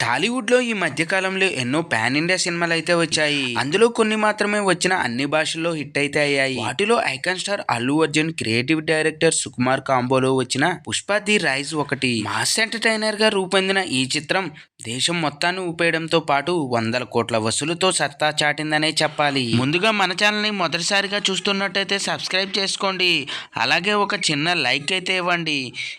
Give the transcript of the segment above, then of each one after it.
టాలీవుడ్లో ఈ మధ్యకాలంలో ఎన్నో పాన్ ఇండియా సినిమాలు అయితే వచ్చాయి. అందులో కొన్ని మాత్రమే వచ్చిన అన్ని భాషల్లో హిట్ అయితే అయ్యాయి. వాటిలో icon star Allu Arjun creative director Sukumar కాంబోలో వచ్చిన పుష్ప ది రైజ్ ఒకటి. మాస్ ఎంటర్టైనర్గా రూపొందిన ఈ చిత్రం దేశం మొత్తాన్ని ఊపేయడంతో పాటు వందల కోట్ల వసూలుతో సత్తా చాటిందనే చెప్పాలి. ముందుగా మన ఛానల్ని మొదటిసారిగా చూస్తున్నట్టయితే సబ్స్క్రైబ్ చేసుకోండి. అలాగే ఒక చిన్న లైక్ అయితే ఇవ్వండి.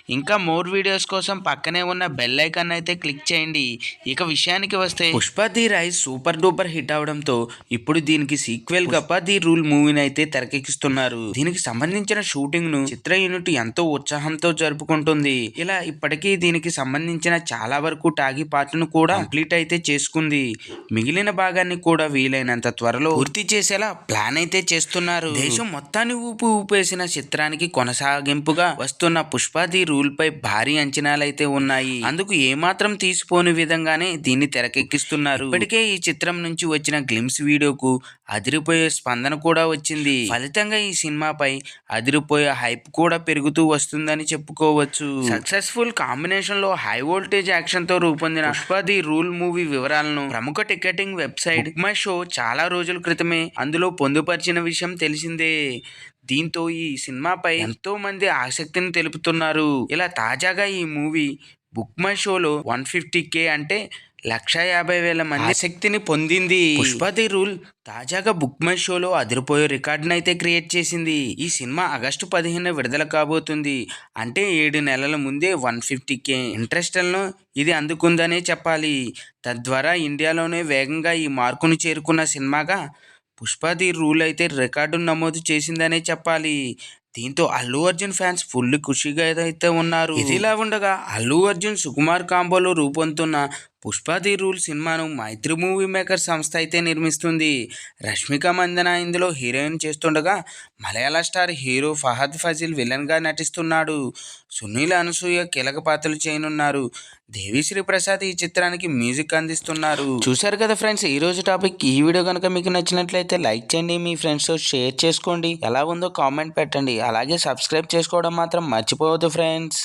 ఇంకా మోర్ వీడియోస్ కోసం పక్కనే ఉన్న బెల్ ఐకాన్ అయితే క్లిక్ చేయండి. ఇక విషయానికి వస్తే Pushpa the rise super duper hit అవడంతో ఇప్పుడు దీనికి సీక్వెల్గా ది రూల్ మూవీని అయితే తెరకెక్కిస్తున్నారు. దీనికి సంబంధించిన షూటింగ్ను చిత్ర యూనిట్ ఎంతో ఉత్సాహంతో జరుపుకుంటుంది. ఇలా ఇప్పటికీ దీనికి సంబంధించిన చాలా వరకు టాగి పార్ట్ను కూడా కంప్లీట్ అయితే చేసుకుంది. మిగిలిన భాగాన్ని కూడా వీలైనంత త్వరలో పూర్తి చేసేలా ప్లాన్ అయితే చేస్తున్నారు. దేశం మొత్తాన్ని ఊపు ఊపేసిన చిత్రానికి కొనసాగింపుగా వస్తున్న పుష్ప ది రూల్ పై భారీ అంచనాలైతే ఉన్నాయి. అందుకు ఏమాత్రం తీసిపోని విధంగానే దీన్ని తెరకెక్కిస్తున్నారు. ఇప్పటికే ఈ చిత్రం నుంచి వచ్చిన గ్లిమ్స్ వీడియోకు అదిరిపోయే స్పందన కూడా వచ్చింది. ఫలితంగా ఈ సినిమాపై అదిరిపోయే హైప్ కూడా పెరుగుతూ వస్తుందని చెప్పుకోవచ్చు. సక్సెస్ఫుల్ కాంబినేషన్లో హై వోల్టేజ్ యాక్షన్తో రూపొందిన పుష్ప ది రూల్ మూవీ వివరాలను ప్రముఖ టికెటింగ్ వెబ్సైట్ మై షో చాలా రోజుల క్రితమే అందులో పొందుపరిచిన విషయం తెలిసిందే. దీంతో ఈ సినిమాపై ఎంతో మంది ఆసక్తిని తెలుపుతున్నారు. ఇలా తాజాగా ఈ మూవీ బుక్ మై షోలో వన్ ఫిఫ్టీ కే అంటే లక్ష యాభై వేల మంది శక్తిని పొందింది. పుష్పతి రూల్ తాజాగా బుక్ మై షోలో అదిరిపోయే రికార్డును అయితే క్రియేట్ చేసింది. ఈ సినిమా ఆగస్టు పదిహేను విడుదల కాబోతుంది. అంటే ఏడు నెలల ముందే వన్ ఫిఫ్టీ కే ఇంట్రెస్ట్లను ఇది అందుకుందనే చెప్పాలి. తద్వారా ఇండియాలోనే వేగంగా ఈ మార్కును చేరుకున్న సినిమాగా పుష్పది రూల్ అయితే రికార్డును నమోదు చేసిందనే చెప్పాలి. దీంతో అల్లు అర్జున్ ఫ్యాన్స్ ఫుల్ ఖుషిగా అయితే ఉన్నారు. ఇదిలా ఉండగా అల్లు అర్జున్ సుకుమార్ కాంబోలో రూపొందుతున్న పుష్ప ది రూల్ సినిమాను మైత్రి మూవీ మేకర్ సంస్థ అయితే నిర్మిస్తుంది. రష్మిక మందన ఇందులో హీరోయిన్ చేస్తుండగా మలయాళ స్టార్ హీరో ఫహద్ ఫజిల్ విలన్గా నటిస్తున్నాడు. సునీల్ అనసూయ కీలక పాత్రలు చేయనున్నారు. దేవిశ్రీ ప్రసాద్ ఈ చిత్రానికి మ్యూజిక్ అందిస్తున్నారు. చూశారు కదా ఫ్రెండ్స్ ఈ రోజు టాపిక్. ఈ వీడియో కనుక మీకు నచ్చినట్లయితే లైక్ చేయండి మీ ఫ్రెండ్స్తో షేర్ చేసుకోండి. ఎలా ఉందో కామెంట్ పెట్టండి. అలాగే సబ్స్క్రైబ్ చేసుకోవడం మాత్రం మర్చిపోవద్దు ఫ్రెండ్స్.